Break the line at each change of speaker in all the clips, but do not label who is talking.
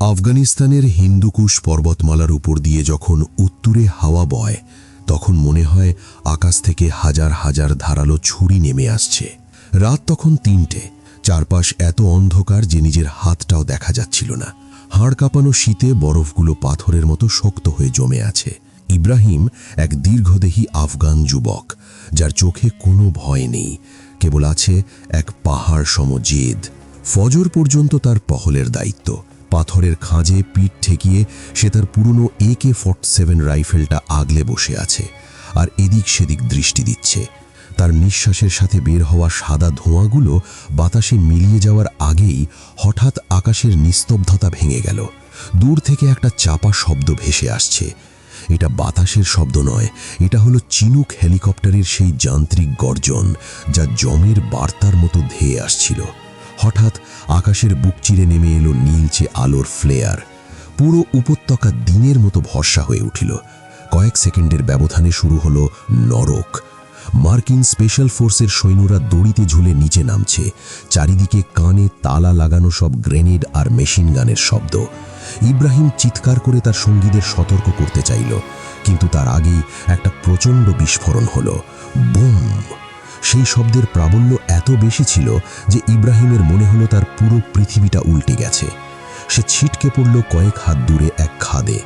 আফগানিস্তানের হিন্দুকুশ পর্বতমালার উপর দিয়ে যখন উত্তুরে হাওয়া বয়, তখন মনে হয় আকাশ থেকে হাজার হাজার ধারালো ছুরি নেমে আসছে। রাত তখন তিনটে, চারপাশ এত অন্ধকার যে নিজের হাতটাও দেখা যাচ্ছিল না। হাড় কাঁপানো শীতে বরফগুলো পাথরের মতো শক্ত হয়ে জমে আছে। ইব্রাহিম এক দীর্ঘদেহী আফগান যুবক, যার চোখে কোনো ভয় নেই, কেবল আছে এক পাহাড় সম জেদ ফজর পর্যন্ত তার পহলের দায়িত্ব। পাথরের খাঁজে পিঠ ঠেকিয়ে সে তার পুরনো এ কে ফর্ট সেভেন রাইফেলটা আগলে বসে আছে আর এদিক সেদিক দৃষ্টি দিচ্ছে। তার নিঃশ্বাসের সাথে বের হওয়া সাদা ধোঁয়াগুলো বাতাসে মিলিয়ে যাওয়ার আগেই হঠাৎ আকাশের নিস্তব্ধতা ভেঙে গেল। দূর থেকে একটা চাপা শব্দ ভেসে আসছে। এটা বাতাসের শব্দ নয়, এটা হলো চিনুক হেলিকপ্টারের সেই যান্ত্রিক গর্জন যা জমের বার্তার মতো ধেয়ে আসছিল। হঠাৎ আকাশের বুক চিরে নেমে এলো নীলচে আলোর ফ্লেয়ার। পুরো উপত্যকা দিনের মতো ভরসা হয়ে উঠিল। কয়েক সেকেন্ডের ব্যবধানে শুরু হলো নরক। মার্কিন স্পেশাল ফোর্সের সৈন্যরা দড়িতে ঝুলে নিচে নামছে। চারিদিকে কানে তালা লাগানো সব গ্রেনেড আর মেশিন গানের শব্দ। ইব্রাহিম চিৎকার করে তার সঙ্গীদের সতর্ক করতে চাইল, কিন্তু তার আগেই একটা প্রচণ্ড বিস্ফোরণ হলো। বুম! সেই শব্দের প্রাবল্য এত বেশি ছিল যে ইব্রাহিমের মনে হলো তার পুরো পৃথিবীটা উল্টে গেছে। সে ছিটকে পড়ল কয়েক হাত দূরে এক খাদে।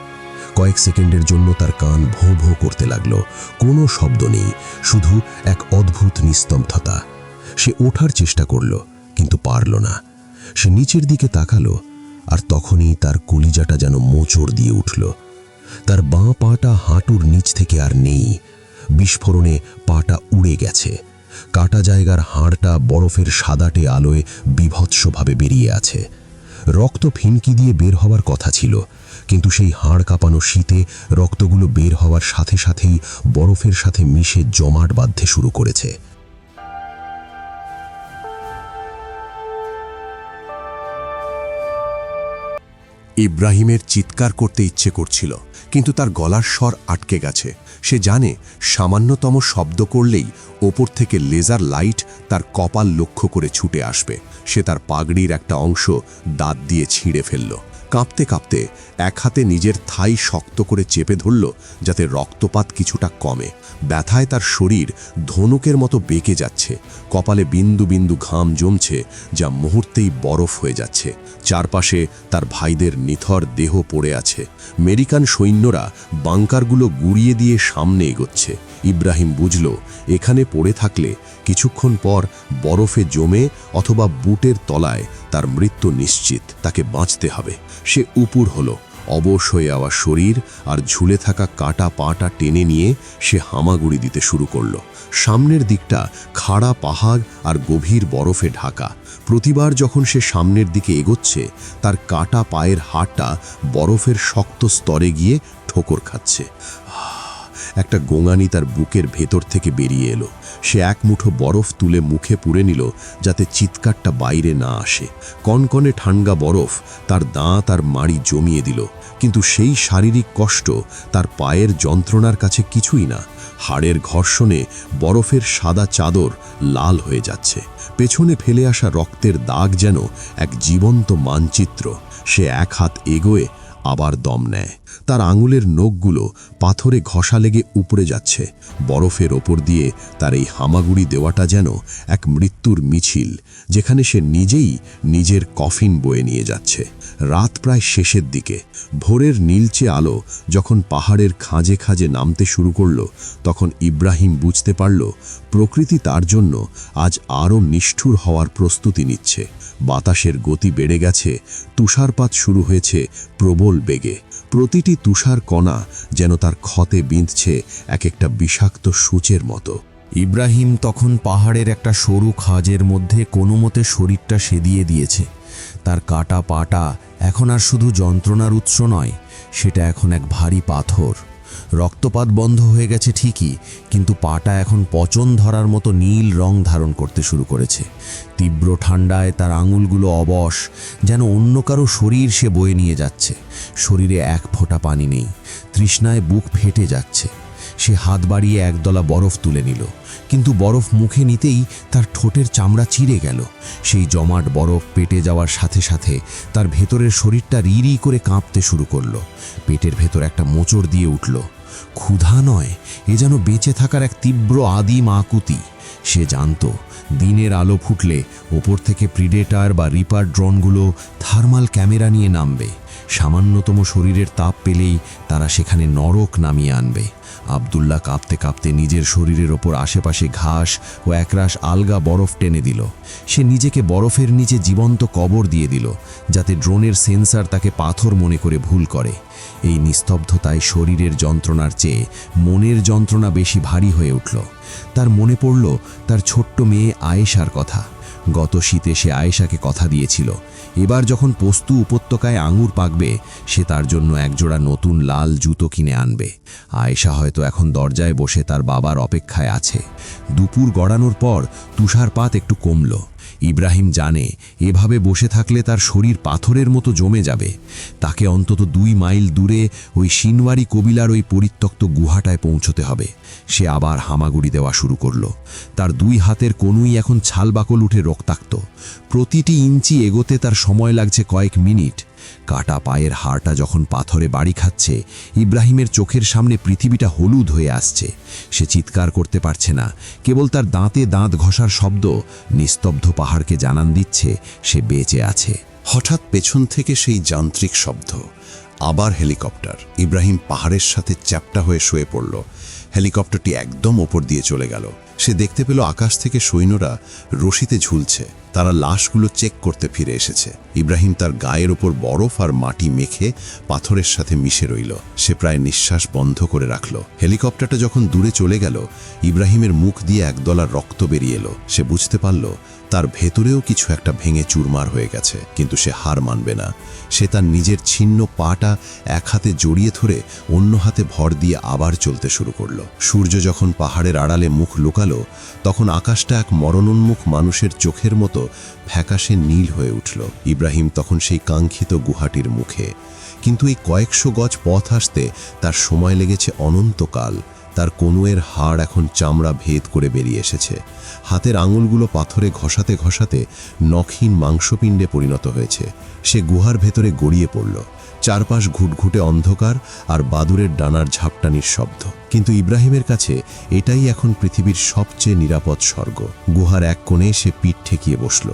কয়েক সেকেন্ডের জন্য তার কান ভোঁ ভো করতে লাগল। কোনো শব্দ নেই, শুধু এক অদ্ভুত নিস্তব্ধতা। সে ওঠার চেষ্টা করল, কিন্তু পারল না। সে নিচের দিকে তাকালো, আর তখনই তার কলিজাটা যেন মোচড় দিয়ে উঠল। তার বাঁ পাটা হাঁটুর নিচ থেকে আর নেই। বিস্ফোরণে পাটা উড়ে গেছে। কাটা জায়গার হাড়টা বরফের সাদাটে আলোয় বিভৎসভাবে বেরিয়ে আছে। রক্ত ফিনকি দিয়ে বের হওয়ার কথা ছিল, কিন্তু সেই হাড় কাঁপানো শীতে রক্তগুলো বের হওয়ার সাথে সাথেই বরফের সাথে মিশে জমাট বাঁধতে শুরু করেছে।
ইব্রাহিমের চিৎকার করতে ইচ্ছে করছিল, কিন্তু তার গলার স্বর আটকে গেছে। সে জানে, সামান্যতম শব্দ করলেই ওপর থেকে লেজার লাইট তার কপাল লক্ষ্য করে ছুটে আসবে। সে তার পাগড়ির একটা অংশ দাঁত দিয়ে ছিঁড়ে ফেলল। কাঁপতে কাঁপতে এক হাতে নিজের থাই শক্ত করে চেপে ধরল যাতে রক্তপাত কিছুটা কমে। ব্যথায় তার শরীর ধনুকের মতো বেঁকে যাচ্ছে। কপালে বিন্দু বিন্দু ঘাম জমছে যা মুহূর্তেই বরফ হয়ে যাচ্ছে। চারপাশে তার ভাইদের নিথর দেহ পড়ে আছে। আমেরিকান সৈন্যরা বাংকারগুলো গুড়িয়ে দিয়ে সামনে এগোচ্ছে। ইব্রাহিম বুঝল, এখানে পড়ে থাকলে কিছুক্ষণ পর বরফে জমে অথবা বুটের তলায় তার মৃত্যু নিশ্চিত, তাকে বাঁচতে হবে। সে উপুর হলো, অবশ হয়ে যাওয়া শরীর আর ঝুলে থাকা কাটা পাটা টেনে নিয়ে সে হামাগুড়ি দিতে শুরু করল। সামনের দিকটা খাড়া পাহাড় আর গভীর বরফে ঢাকা। প্রতিবার যখন সে সামনের দিকে এগোচ্ছে, তার কাটা পায়ের হাড়টা বরফের শক্ত স্তরে গিয়ে ঠোকর খাচ্ছে। একটা গোঙানি তার বুকের ভেতর থেকে বেরিয়ে এলো। সে এক মুঠো বরফ তুলে মুখে পুড়ে নিল, যাতে চিৎকারটা বাইরে না আসে। কনকনে ঠান্ডা বরফ তার দাঁত আর মাড়ি জমিয়ে দিল, কিন্তু সেই শারীরিক কষ্ট তার পায়ের যন্ত্রণার কাছে কিছুই না। হাড়ের ঘর্ষণে বরফের সাদা চাদর লাল হয়ে যাচ্ছে। পেছনে ফেলে আসা রক্তের দাগ যেন এক জীবন্ত মানচিত্র। সে এক হাত এগোয়ে আবার দম নেয়। তার আঙুলের নখগুলো পাথরে ঘষা লেগে উপড়ে যাচ্ছে। বরফের ওপর দিয়ে তার এই হামাগুড়ি দেওয়াটা যেন এক মৃত্যুর মিছিল, যেখানে সে নিজেই নিজের কফিন বয়ে নিয়ে যাচ্ছে। রাত প্রায় শেষের দিকে। ভোরের নীলচে আলো যখন পাহাড়ের খাঁজে খাঁজে নামতে শুরু করল, তখন ইব্রাহিম বুঝতে পারল, প্রকৃতি তার জন্য আজ আরও নিষ্ঠুর হওয়ার প্রস্তুতি নিচ্ছে। বাতাসের গতি বেড়ে গেছে, তুষারপাত শুরু হয়েছে প্রবল বেগে। প্রতিটি তুষার কণা যেন তার ক্ষতে বিঁধছে এক একটা বিষাক্ত সূচের মতো।
ইব্রাহিম তখন পাহাড়ের একটা সরু খাজের মধ্যে কোনো মতে শরীরটা সেদিয়ে দিয়েছে। তার কাটা পাটা এখন আর শুধু যন্ত্রণার উৎস নয়, সেটা এখন এক ভারী পাথর। রক্তপাত বন্ধ হয়ে গেছে ঠিকই, কিন্তু পাটা এখন পচন ধরার মতো নীল রং ধারণ করতে শুরু করেছে। তীব্র ঠান্ডায় তার আঙুলগুলো অবশ, যেন অন্য কারও শরীর সে বয়ে নিয়ে যাচ্ছে। শরীরে এক ফোঁটা পানি নেই, তৃষ্ণায় বুক ফেটে যাচ্ছে। সে হাত বাড়িয়ে একদলা বরফ তুলে নিল, কিন্তু বরফ মুখে নিতেই তার ঠোঁটের চামড়া চিড়ে গেল। সেই জমাট বরফ পেটে যাওয়ার সাথে সাথে তার ভেতরের শরীরটা রিরি করে কাঁপতে শুরু করল। পেটের ভেতর একটা মোচড় দিয়ে উঠল। ক্ষুধা নয়, এ যেন বেঁচে থাকার এক তীব্র আদিম আকুতি। সে জানত, দিনের আলো ফুটলে ওপর থেকে প্রিডেটার বা রিপার ড্রোনগুলো থার্মাল ক্যামেরা নিয়ে নামবে। সামান্যতম শরীরের তাপ পেলেই তারা সেখানে নরক নামিয়ে আনবে। আবদুল্লাহ কাঁপতে কাঁপতে নিজের শরীরের ওপর আশেপাশে ঘাস ও একরাশ আলগা বরফ টেনে দিল। সে নিজেকে বরফের নিচে জীবন্ত কবর দিয়ে দিল, যাতে ড্রোনের সেন্সার তাকে পাথর মনে করে ভুল করে। এই নিস্তব্ধতায় শরীরের যন্ত্রণার চেয়ে মনের যন্ত্রণা বেশি ভারী হয়ে উঠল। তার মনে পড়ল, তার ছোট্ট মেয়ে আয়েশার কথা। গত শীতে সে আয়েশাকে কথা দিয়েছিল। এবার যখন পোস্তু উপত্যকায় আঙুর পাকবে, সে তার জন্য একজোড়া নতুন লাল জুতো কিনে আনবে। আয়েশা হয়তো এখন দরজায় বসে তার বাবার অপেক্ষায় আছে। দুপুর গড়ানোর পর তুষারপাত একটু কমল। ইব্রাহিম জানে, এভাবে বসে থাকলে তার শরীর পাথরের মতো জমে যাবে। তাকে অন্তত দুই মাইল দূরে ওই সিনওয়ারি কবিলার ওই পরিত্যক্ত গুহাটায় পৌঁছতে হবে। সে আবার হামাগুড়ি দেওয়া শুরু করল। তার দুই হাতের কোনুই এখন ছালবাকল উঠে রক্তাক্ত। প্রতিটি ইঞ্চি এগোতে তার সময় লাগছে কয়েক মিনিট। কাটা পায়ের হাড়টা যখন পাথরে বাড়ি খাচ্ছে, ইব্রাহিমের চোখের সামনে পৃথিবীটা হলুদ হয়ে আসছে। সে চিৎকার করতে পারছে না। কেবল তার দাঁতে দাঁত ঘষার শব্দ নিস্তব্ধ পাহাড়কে জানান দিচ্ছে, সে বেঁচে আছে।
হঠাৎ পেছন থেকে সেই যান্ত্রিক শব্দ। আবার হেলিকপ্টার। ইব্রাহিম পাহাড়ের সাথে চ্যাপটা হয়ে শুয়ে পড়ল। হেলিকপ্টারটি একদম ওপর দিয়ে চলে গেল। সে দেখতে পেল আকাশ থেকে সৈন্যরা রশিতে ঝুলছে। তারা লাশগুলো চেক করতে ফিরে এসেছে। ইব্রাহিম তার গায়ের ওপর বরফ আর মাটি মেখে পাথরের সাথে মিশে রইল। সে প্রায় নিঃশ্বাস বন্ধ করে রাখল। হেলিকপ্টারটা যখন দূরে চলে গেল, ইব্রাহিমের মুখ দিয়ে একদলা রক্ত বেরিয়ে এলো। সে বুঝতে পারল, তার ভেতরেও কিছু একটা ভেঙে চুরমার হয়ে গেছে, কিন্তু সে হার মানবে না। সে তার নিজের ছিন্ন পাটা এক হাতে জড়িয়ে ধরে অন্য হাতে ভর দিয়ে আবার চলতে শুরু করল। সূর্য যখন পাহাড়ের আড়ালে মুখ লুকালো তখন আকাশটা এক মরণোন্মুখ মানুষের চোখের মতো ফ্যাকাশে নীল হয়ে উঠল। ইব্রাহিম তখন সেই কাঙ্ক্ষিত গুহাটির মুখে। কিন্তু এই কয়েকশো গজ পথ আসতে তার সময় লেগেছে অনন্তকাল। তার কনুয়ের হাড় এখন চামড়া ভেদ করে বেরিয়ে এসেছে। হাতের আঙুলগুলো পাথরে ঘষাতে ঘষাতে নখহীন মাংসপিণ্ডে পরিণত হয়েছে। সে গুহার ভেতরে গড়িয়ে পড়ল। চারপাশ ঘুটঘুটে অন্ধকার আর বাদুরের ডানার ঝাপটানির শব্দ কিন্তু ইব্রাহিমের কাছে এটাই এখন পৃথিবীর সবচেয়ে নিরাপদ স্বর্গ। গুহার এক কোণে সে পিঠ ঠেকিয়ে বসল।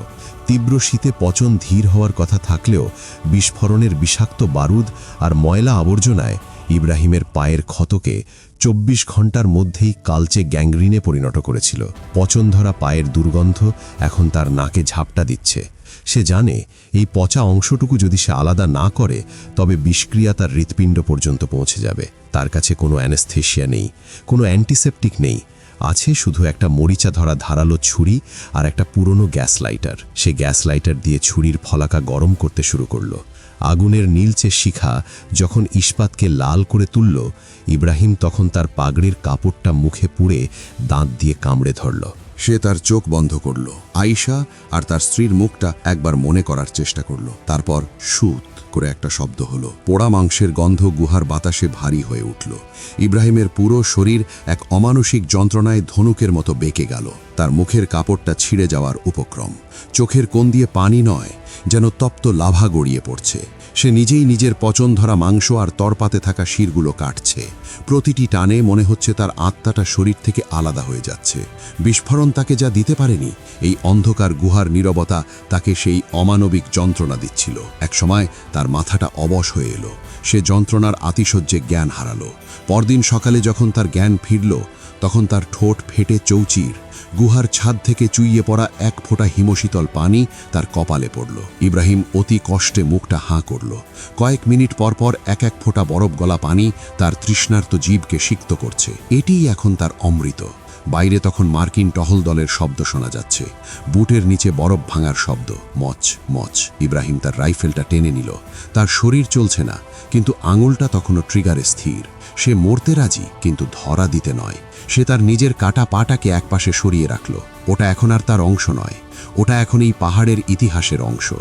তীব্র শীতে পচন ধীর হওয়ার কথা থাকলেও বিস্ফোরণের বিষাক্ত বারুদ আর ময়লা আবর্জনায় ইব্রাহিমের পায়ের ক্ষতকে চব্বিশ ঘণ্টার মধ্যেই কালচে গ্যাংগ্রিনে পরিণত করেছিল। পচন ধরা পায়ের দুর্গন্ধ এখন তার নাকে ঝাপটা দিচ্ছে। সে জানে, এই পচা অংশটুকু যদি সে আলাদা না করে, তবে বিষক্রিয়া তার হৃৎপিণ্ড পর্যন্ত পৌঁছে যাবে। তার কাছে কোনো অ্যানেস্থেশিয়া নেই, কোনো অ্যান্টিসেপটিক নেই। আছে শুধু একটা মরিচা ধরা ধারালো ছুরি আর একটা পুরনো গ্যাস লাইটার সে গ্যাস লাইটার দিয়ে ছুরির ফলাকা গরম করতে শুরু করল। আগুনের নীলচে শিখা যখন ইস্পাতকে লাল করে তুলল, ইব্রাহিম তখন তার পাগড়ির কাপড়টা মুখে পুড়ে দাঁত দিয়ে কামড়ে ধরল।
সে তার চোখ বন্ধ করল। আয়েশা আর তার স্ত্রীর মুখটা একবার মনে করার চেষ্টা করল। তারপর সুত করে একটা শব্দ হলো। পোড়া মাংসের গন্ধ গুহার বাতাসে ভারী হয়ে উঠল। ইব্রাহিমের পুরো শরীর এক অমানসিক যন্ত্রণায় ধনুকের মতো বেঁকে গেল। তার মুখের কাপড়টা ছিঁড়ে যাওয়ার উপক্রম। চোখের কোণ দিয়ে পানি নয়, যেন তপ্ত লাভা গড়িয়ে পড়ছে। সে নিজেই নিজের পচন ধরা মাংস আর তরপাতে থাকা শিরগুলো কাটছে। প্রতিটি টানে মনে হচ্ছে তার আত্মাটা শরীর থেকে আলাদা হয়ে যাচ্ছে। বিস্ফোরণ তাকে যা দিতে পারেনি, এই অন্ধকার গুহার নীরবতা তাকে সেই অমানবিক যন্ত্রণা দিচ্ছিল। একসময় তার মাথাটা অবশ হয়ে এলো। সে যন্ত্রণার আতিশয্যে জ্ঞান হারালো। পরদিন সকালে যখন তার জ্ঞান ফিরল তখন তার ঠোঁট ফেটে চৌচির। গুহার ছাদ থেকে চুইয়ে পড়া এক ফোঁটা হিমশীতল পানি তার কপালে পড়ল। ইব্রাহিম অতি কষ্টে মুখটা হাঁ করল। কয়েক মিনিট পর পর এক এক ফোঁটা বরফ গলা পানি তার তৃষ্ণার্ত জীবকে সিক্ত করছে। এটিই এখন তার অমৃত। বাইরে তখন মার্কিন টহল দলের শব্দ শোনা যাচ্ছে। বুটের নিচে বরফ ভাঙার শব্দ। মচ মচ। ইব্রাহিম তার রাইফেলটা টেনে নিল। তার শরীর চলছে না, কিন্তু আঙুলটা তখনও ট্রিগারে স্থির। সে মরতে রাজি, কিন্তু ধরা দিতে নয়। সে তার নিজের কাটা পাটাকে একপাশে সরিয়ে রাখল। ওটা এখন আর তার অংশ নয়। ওটা এখন এই পাহাড়ের ইতিহাসের অংশ।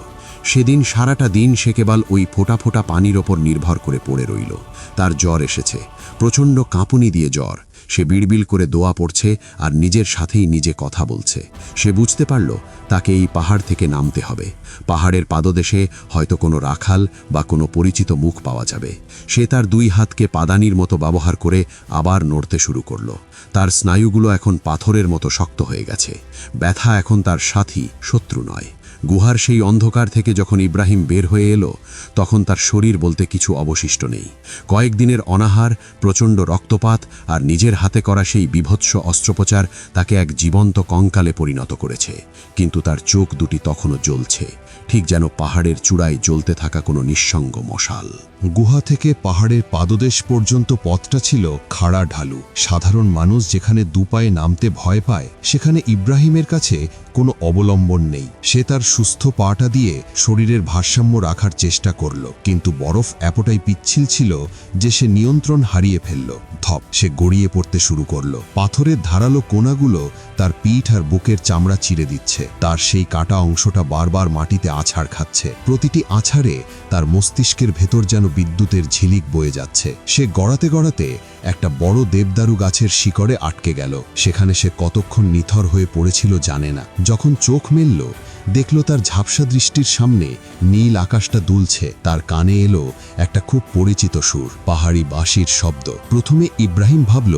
সেদিন সারাটা দিন সে কেবল ওই ফোটা ফোটা পানির ওপর নির্ভর করে পড়ে রইল। তার জ্বর এসেছে। প্রচণ্ড কাঁপুনি দিয়ে জ্বর। সে বিড়বিল করে দোয়া পড়ছে আর নিজের সাথেই নিজে কথা বলছে। সে বুঝতে পারল তাকে এই পাহাড় থেকে নামতে হবে। পাহাড়ের পাদদেশে হয়তো কোনো রাখাল বা কোনো পরিচিত মুখ পাওয়া যাবে। সে তার দুই হাতকে পাদানির মতো ব্যবহার করে আবার নড়তে শুরু করল। তার স্নায়ুগুলো এখন পাথরের মতো শক্ত হয়ে গেছে। ব্যথা এখন তার সাথী, শত্রু নয়। গুহার সেই অন্ধকার থেকে যখন ইব্রাহিম বের হয়ে এলো, তখন তার শরীর বলতে কিছু অবশিষ্ট নেই। কয়েকদিনের অনাহার, প্রচণ্ড রক্তপাত আর নিজের হাতে করা সেই বিভৎস অস্ত্রোপচার তাকে এক জীবন্ত কঙ্কালে পরিণত করেছে। কিন্তু তার চোখ দুটি তখনও জ্বলছে, ঠিক যেন পাহাড়ের চূড়ায় জ্বলতে থাকা কোনো নিঃসঙ্গ মশাল।
গুহা থেকে পাহাড়ের পাদদেশ পর্যন্ত পথটা ছিল খাড়া ঢালু। সাধারণ মানুষ যেখানে দুপায়ে নামতে ভয় পায়, সেখানে ইব্রাহিমের কাছে কোনো অবলম্বন নেই। সে তার সুস্থ পাটা দিয়ে শরীরের ভারসাম্য রাখার চেষ্টা করল, কিন্তু বরফ এতটাই পিচ্ছিল ছিল যে সে নিয়ন্ত্রণ হারিয়ে ফেলল। ধপ, সে গড়িয়ে পড়তে শুরু করল। পাথরের ধারালো কোনাগুলো তার পিঠ আর বুকের চামড়া চিড়ে দিচ্ছে। তার সেই কাটা অংশটা বারবার মাটিতে আছাড় খাচ্ছে। প্রতিটি আছাড়ে তার মস্তিষ্কের ভেতর যেন বিদ্যুতের ঝিলিক বয়ে যাচ্ছে। সে গড়াতে গড়াতে একটা বড় দেবদারু গাছের শিকড়ে আটকে গেল। সেখানে সে কতক্ষণ নিথর হয়ে পড়েছিল জানে না। যখন চোখ মেলল দেখল তার ঝাপসা দৃষ্টির সামনে নীল আকাশটা দুলছে। তার কানে এলো একটা খুব পরিচিত সুর, পাহাড়ি বাঁশির শব্দ। প্রথমে ইব্রাহিম ভাবল,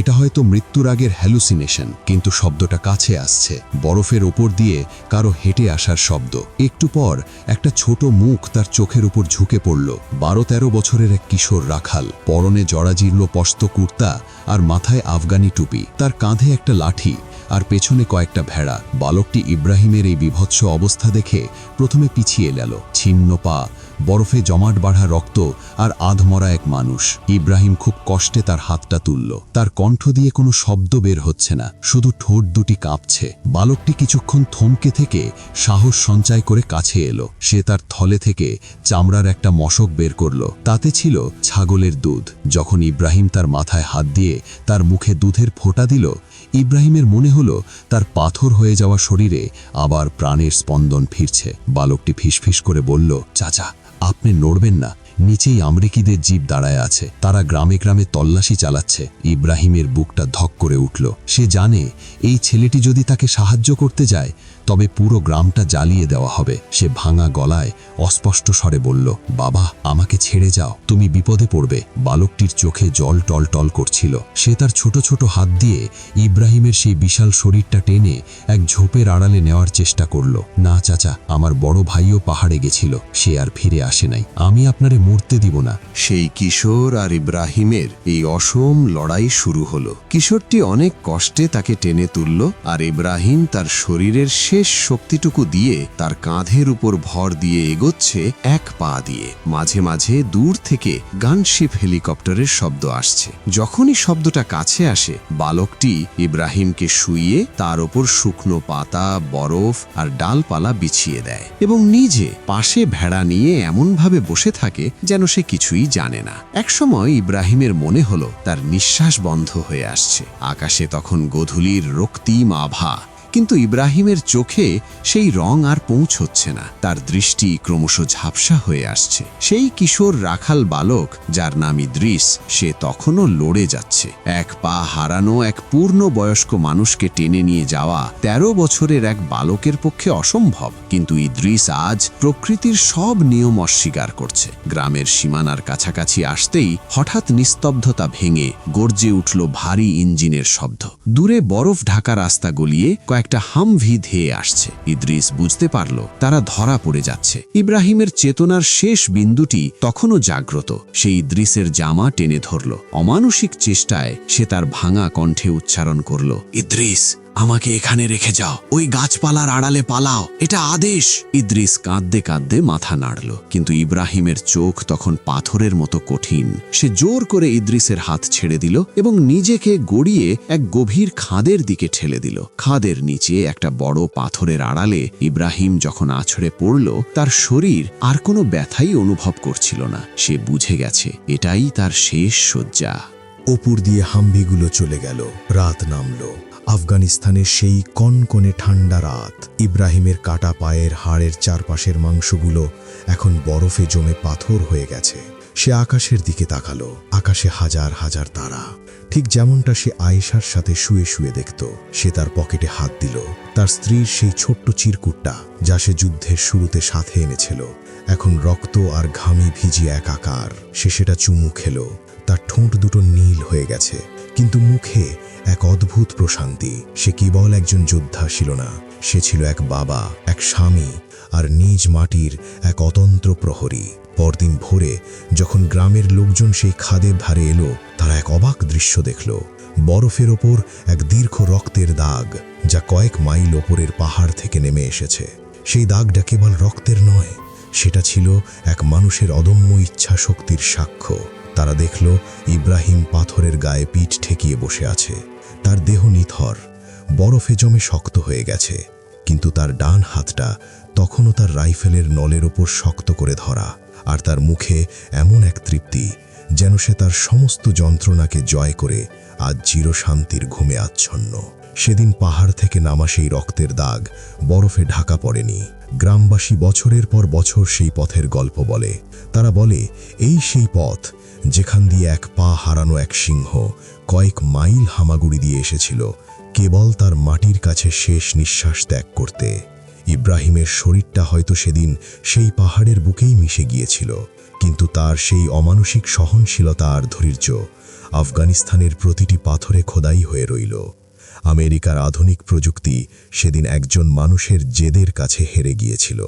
এটা হয়তো মৃত্যুর আগের হ্যালুসিনেশন কিন্তু শব্দটা কাছে আসছে, বরফের ওপর দিয়ে কারও হেঁটে আসার শব্দ। একটু পর একটা ছোট মুখ তার চোখের উপর ঝুঁকে পড়ল। বারো তেরো বছরের এক কিশোর রাখাল, পরনে জরাজীর্ণ পস্ত কুর্তা আর মাথায় আফগানি টুপি। তার কাঁধে একটা লাঠি আর পেছনে কয়েকটা ভেড়া। বালকটি ইব্রাহিমের এই বিভৎস অবস্থা দেখে প্রথমে পিছিয়ে গেল ছিন্ন পা বরফে জমাট বাঁধা রক্ত আর আধমরা এক মানুষ। ইব্রাহিম খুব কষ্টে তার হাতটা তুলল। তার কণ্ঠ দিয়ে কোনো শব্দ বের হচ্ছে না। শুধু ঠোঁট দুটি কাঁপছে। বালকটি কিছুক্ষণ থমকে থেকে সাহস সঞ্চয় করে কাছে এলো। সে তার থলে থেকে চামড়ার একটা মশক বের করল। তাতে ছিল ছাগলের দুধ। যখন ইব্রাহিম তার মাথায় হাত দিয়ে তার মুখে দুধের ফোঁটা দিল, ইব্রাহিমের মনে হলো তার পাথর হয়ে যাওয়া শরীরে আবার প্রাণের স্পন্দন ফিরছে। বালকটি ফিসফিস করে বলল, চাচা আপনি নড়বেন না। নিচেই আমরিকিদের জীব দাঁড়ায় আছে। তারা গ্রামে গ্রামে তল্লাশি চালাচ্ছে। ইব্রাহিমের বুকটা ধক করে উঠল। সে জানে, এই ছেলেটি যদি তাকে সাহায্য করতে যায় তবে পুরো গ্রামটা জ্বালিয়ে দেওয়া হবে। সে ভাঙা গলায় অস্পষ্ট স্বরে বলল, বাবা, আমাকে ছেড়ে যাও। তুমি বিপদে পড়বে। বালকটির চোখে জল টল টল করছিল। সে তার ছোট ছোট হাত দিয়ে ইব্রাহিমের সেই বিশাল শরীরটা টেনে এক ঝোপের আড়ালে নেওয়ার চেষ্টা করল। না, চাচা, আমার বড় ভাইও পাহাড়ে গেছিল। সে আর ফিরে আসে নাই। আমি আপনারে মরতে দিব না। সেই কিশোর আর ইব্রাহিমের এই অসম লড়াই শুরু হলো। কিশোরটি অনেক কষ্টে তাকে টেনে তুলল আর ইব্রাহিম তার শরীরের শেষ শক্তিটুকু দিয়ে তার কাঁধের উপর ভর দিয়ে এগোচ্ছে এক পা দিয়ে। মাঝে মাঝে দূর থেকে গানশিপ হেলিকপ্টারের শব্দ আসছে। যখনই শব্দটা কাছে আসে, বালকটি ইব্রাহিমকে শুইয়ে তার ওপর শুকনো পাতা, বরফ আর ডালপালা বিছিয়ে দেয় এবং নিজে পাশে ভেড়া নিয়ে এমনভাবে বসে থাকে যেন সে কিছুই জানে না। একসময় ইব্রাহিমের মনে হলো, তার নিঃশ্বাস বন্ধ হয়ে আসছে। আকাশে তখন গোধূলির রক্তিম আভা কিন্তু ইব্রাহিমের চোখে সেই রং আর পৌঁছচ্ছে না। তার দৃষ্টি ক্রমশ ঝাপসা হয়ে আসছে। সেই কিশোর রাখাল বালক, যার নাম ইদ্রিস, সে তখনও লড়ে যাচ্ছে। এক পা হারানো এক পূর্ণ বয়স্ক মানুষকে টেনে নিয়ে যাওয়া ১৩ বছরের এক বালকের পক্ষে অসম্ভব। কিন্তু ইদ্রিস আজ প্রকৃতির সব নিয়ম অস্বীকার করছে। গ্রামের সীমানার কাছাকাছি আসতেই হঠাৎ নিস্তব্ধতা ভেঙে গর্জে উঠল ভারী ইঞ্জিনের শব্দ। দূরে বরফ ঢাকা রাস্তা গলিয়ে কয়েকটা হামভি ধেয়ে আসছে। ইদ্রিস বুঝতে পারল, তারা ধরা পড়ে যাচ্ছে। ইব্রাহিমের চেতনার শেষ বিন্দুটি তখনও জাগ্রত। সেই ইদ্রিসের জামা টেনে ধরল। অমানসিক চেষ্টায় সে তার ভাঙা কণ্ঠে উচ্চারণ করল, ইদ্রিস আমাকে এখানে রেখে যাও। ওই গাছপালার আড়ালে পালাও। এটা আদেশ। ইদ্রিস কাঁদতে কাঁদতে মাথা নাড়ল। কিন্তু ইব্রাহিমের চোখ তখন পাথরের মতো কঠিন। সে জোর করে ইদ্রিসের হাত ছেড়ে দিল এবং নিজেকে গড়িয়ে এক গভীর খাদের দিকে ঠেলে দিল। খাদের নিচে একটা বড় পাথরের আড়ালে ইব্রাহিম যখন আছড়ে পড়ল, তার শরীর আর কোনো ব্যথাই অনুভব করছিল না। সে বুঝে গেছে, এটাই তার শেষ শয্যা।
ওপর দিয়ে হাম্বিগুলো চলে গেল। রাত নামল। আফগানিস্তানের সেই কনকনে ঠান্ডা রাত। ইব্রাহিমের কাটা পায়ের হাড়ের চারপাশের মাংসগুলো এখন বরফে জমে পাথর হয়ে গেছে। সে আকাশের দিকে তাকালো। আকাশে হাজার হাজার তারা। ঠিক যেমনটা সে আয়েশার সাথে শুয়ে শুয়ে দেখত, সে তার পকেটে হাত দিল। তার স্ত্রীর সেই ছোট্ট চিরকুটটা, যা সে যুদ্ধের শুরুতে সাথে এনেছিল। এখন রক্ত আর ঘামে ভিজিয়ে একাকার। সে সেটা চুমু খেলো। তার ঠোঁট দুটো নীল হয়ে গেছে, কিন্তু মুখে এক অদ্ভুত প্রশান্তি। সে কেবল একজন যোদ্ধা ছিল না, সে ছিল এক বাবা, এক স্বামী, আর নিজ মাটির এক অতন্ত্র প্রহরী। পরদিন ভোরে যখন গ্রামের লোকজন সেই খাদের ধারে এলো, তারা এক অবাক দৃশ্য দেখল। বরফের ওপর এক দীর্ঘ রক্তের দাগ, যা কয়েক মাইল ওপরের পাহাড় থেকে নেমে এসেছে। সেই দাগটা কেবল রক্তের নয়, সেটা ছিল এক মানুষের অদম্য ইচ্ছা শক্তির সাক্ষ্য। তারা দেখল ইব্রাহিম পাথরের গায়ে পিঠ ঠেকিয়ে বসে আছে। তার দেহ নিথর, বরফে জমে শক্ত হয়ে গেছে, কিন্তু তার ডান হাতটা তখনও তার রাইফেলের নলের ওপর শক্ত করে ধরা, আর তার মুখে এমন এক তৃপ্তি যেন সে তার সমস্ত যন্ত্রণাকে জয় করে আজ চিরশান্তির ঘুমে আচ্ছন্ন। সেদিন পাহাড় থেকে নামা সেই রক্তের দাগ বরফে ঢাকা পড়েনি। গ্রামবাসী বছরের পর বছর সেই পথের গল্প বলে। তারা বলে, এই সেই পথ যেখান দিয়ে এক পা হারানো এক সিংহ কয়েক মাইল হামাগুড়ি দিয়ে এসেছিল, কেবল তার মাটির কাছে শেষ নিঃশ্বাস ত্যাগ করতে। ইব্রাহিমের শরীরটা হয়তো সেদিন সেই পাহাড়ের বুকেই মিশে গিয়েছিল, কিন্তু তার সেই অমানসিক সহনশীলতা আর ধৈর্য আফগানিস্তানের প্রতিটি পাথরে খোদাই হয়ে রইল। আমেরিকার আধুনিক প্রযুক্তি সেদিন একজন মানুষের জেদের কাছে হেরে গিয়েছিল।